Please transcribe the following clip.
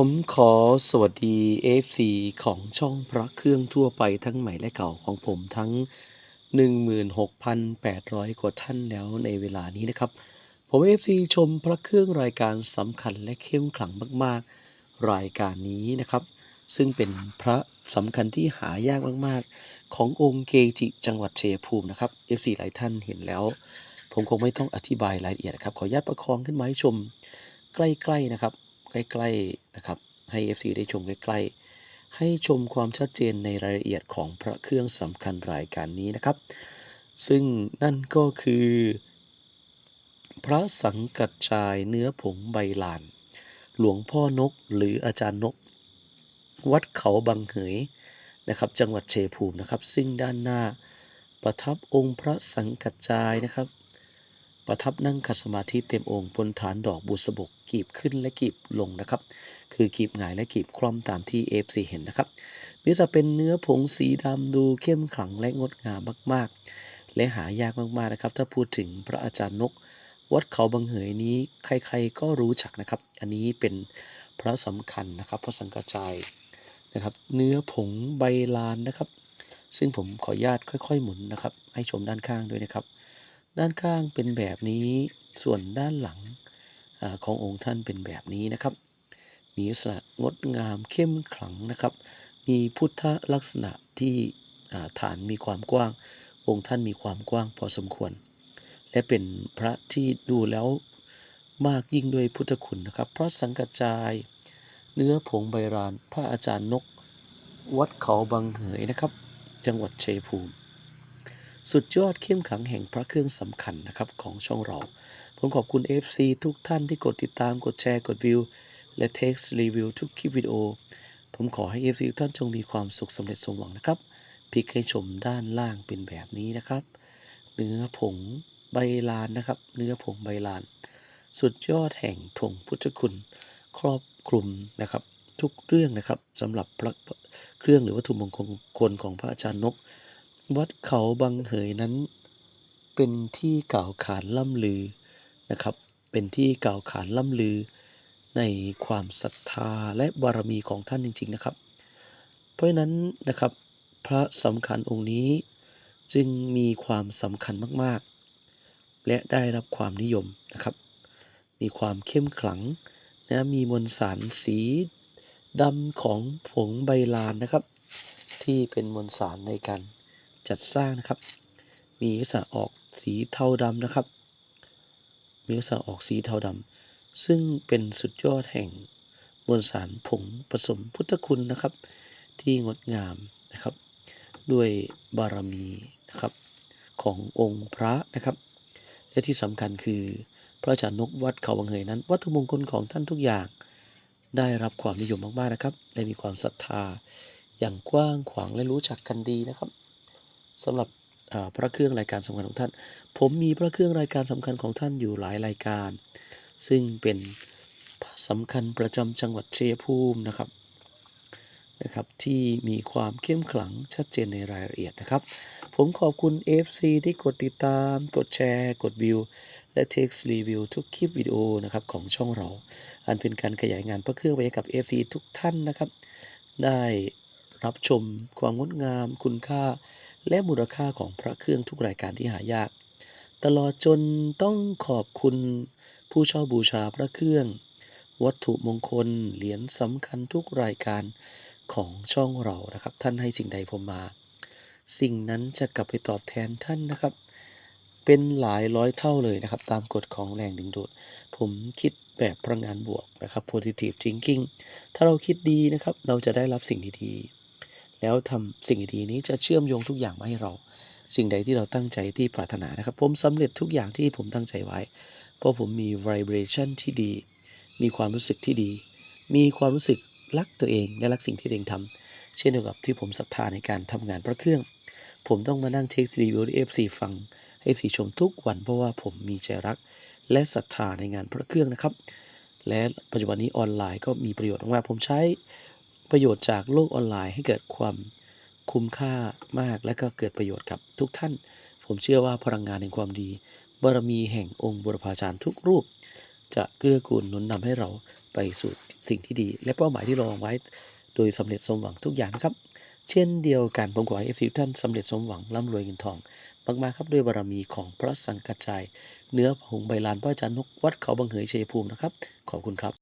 ผมขอสวัสดี FC ของช่องพระเครื่องทั่วไปทั้งใหม่และเก่าของผมทั้ง 16,800 กว่าท่านแล้วในเวลานี้นะครับ ผม FC ชมพระเครื่องรายการสำคัญและเข้มขลังมาก ๆ รายการนี้นะครับ ซึ่งเป็นพระสำคัญที่หายากมาก ๆ ขององค์เกจิจังหวัดเชัยภูมินะครับ FC หลายท่านเห็นแล้ว ผมคงไม่ต้องอธิบายรายละเอียดครับ ขออนุญาตประคองขึ้นมาให้ชมใกล้ ๆ นะครับ ใกล้ๆนะครับ ให้ FC ได้ชมใกล้ๆ ให้ชมความชัดเจนในรายละเอียดของพระเครื่องสำคัญรายการนี้นะครับ ซึ่งนั่นก็คือ พระสังกัจจายเนื้อผงใบลาน หลวงพ่อนกหรืออาจารย์นก วัดเขาบางเหยนะครับ จังหวัดเชัยภูมินะครับ ซึ่งด้านหน้าประทับองค์พระสังกัจจายนะครับ ประทับนั่งขัดสมาธิเต็มองค์บนฐานดอกบุษบกกีบขึ้นและกีบลงนะครับ คือกีบหงายและกีบคล่อมตามที่ FC เห็นนะครับนี่จะเป็นเนื้อผงสีดำดูเข้มขลังและงดงามมาก ๆ และหายากมากๆนะครับ ถ้าพูดถึงพระอาจารย์นก วัดเขาบางเหยนี้ใครๆก็รู้จักนะครับ อันนี้เป็นพระสำคัญนะครับพระสังกัจจายนะครับ เนื้อผงใบลานนะครับ ซึ่งผมขออนุญาตค่อย ๆ หมุนนะครับ ให้ชมด้านข้างด้วยนะครับ ด้านข้างเป็นแบบนี้ ส่วนด้านหลังอขององค์ท่านเป็นแบบนี้นะครับ มีลักษณะงดงามเข้มขลังนะครับ มีพุทธลักษณะที่ฐานมีความกว้าง องค์ท่านมีความกว้างพอสมควร และเป็นพระที่ดูแล้วมากยิ่งด้วยพุทธคุณนะครับเพราะสังกัจจาย เนื้อผงใบรานพระอาจารย์นก วัดเขาบางเหยนะครับ จังหวัดเชัยภูมิ สุดยอดเข้มขังแห่งพระเครื่องสำคัญนะครับของช่องเรา ผมขอบคุณ FC ทุกท่านที่กดติดตามกดแชร์กดวิว และเท็กซ์รีวิวทุกคลิปวิดีโอ ผมขอให้ FC ทุกท่านจงมีความสุขสำเร็จสมหวังนะครับพลิกให้ชมด้านล่างเป็นแบบนี้นะครับ เนื้อผงใบลานนะครับ เนื้อผงใบลาน สุดยอดแห่งธงพุทธคุณ ครอบคลุมนะครับ ทุกเรื่องนะครับสำหรับพระเครื่องหรือวัตถุมงคลของพระอาจารย์นก วัดเขาบางเหยนั้น เป็นที่กล่าวขานล่ำลือนะครับ เป็นที่กล่าวขานล่ำลือ ในความศรัทธาและบารมีของท่านจริง ๆนะครับ เพราะฉะนั้นนะครับพระสำคัญองค์นี้จึงมีความสำคัญมากๆ และได้รับความนิยมนะครับ มีความเข้มขลังนะมีมวลสารสีดำของผงใบลานนะครับ ที่เป็นมวลสารในการ จัดสร้างนะครับ มีลักษณะออกสีเทาดำนะครับ มีลักษณะออกสีเทาดำซึ่งเป็นสุดยอดแห่งมวลสารผงผสมพุทธคุณนะครับ ที่งดงามนะครับ ด้วยบารมีนะครับขององค์พระนะครับ และที่สำคัญคือพระอาจารย์นกวัดเขาบางเหยนั้น วัตถุมงคลของท่านทุกอย่างได้รับความนิยมมากๆนะครับ ได้มีความศรัทธาอย่างกว้างขวางและรู้จักกันดีนะครับ สำหรับพระเครื่องรายการสำคัญของท่าน ผมมีพระเครื่องรายการสำคัญของท่านอยู่หลายรายการ ซึ่งเป็นสำคัญประจำจังหวัดชัยภูมินะครับนะครับ ที่มีความเข้มขลังชัดเจนในรายละเอียดนะครับ ผมขอบคุณ FC ที่กดติดตาม กดแชร์ กดวิว และ Text Review ทุกคลิปวิดีโอนะครับของช่องเรา อันเป็นการขยายงานพระเครื่องไปให้กับ FC ทุกท่านนะครับ ได้รับชมความงดงามคุณค่า และมูลค่าของพระเครื่องทุกรายการที่หายาก ตลอดจนต้องขอบคุณผู้เช่าบูชาพระเครื่อง วัตถุมงคลเหรียญสำคัญทุกรายการของช่องเรานะครับ ท่านให้สิ่งใดผมมา สิ่งนั้นจะกลับไปตอบแทนท่านนะครับ เป็นหลายร้อยเท่าเลยนะครับ ตามกฎของแรงดึงดูดผมคิดแบบพลังงานบวกนะครับ positive thinking ถ้าเราคิดดีนะครับ เราจะได้รับสิ่งดีๆ แล้วทำสิ่งดีนี้จะเชื่อมโยงทุกอย่างมาให้เรา สิ่งใดที่เราตั้งใจที่ปรารถนานะครับ ผมสำเร็จทุกอย่างที่ผมตั้งใจไว้ เพราะผมมี vibration ที่ดี มีความรู้สึกที่ดี มีความรู้สึกรักตัวเองและรักสิ่งที่ตัวเองทำเช่นเดียวกับที่ผมศรัทธาในการทำงานพระเครื่อง ผมต้องมานั่งเช็ครีวิวให้ FC ฟังให้ FC ชมทุกวันเพราะว่าผมมีใจรัก และศรัทธาในงานพระเครื่องนะครับ และปัจจุบันนี้ออนไลน์ก็มีประโยชน์มากผมใช้ ประโยชน์จากโลกออนไลน์ให้เกิดความคุ้มค่ามากและก็เกิดประโยชน์กับทุกท่าน ผมเชื่อว่าพลังงานแห่งความดีบารมีแห่งองค์บุรพาจารย์ทุกรูป จะเกื้อกูลหนุนนำให้เราไปสู่สิ่งที่ดี และเป้าหมายที่เราวางไว้ โดยสำเร็จสมหวังทุกอย่างนะครับ เช่นเดียวกันผมขอให้เอฟซีท่านสำเร็จสมหวังร่ำรวยเงินทองมากๆครับด้วยบารมีของพระสังกัจจายเนื้อผงใบลานพระอาจารย์นกวัดเขาบังเหยชัยภูมินะครับ ขอบคุณครับ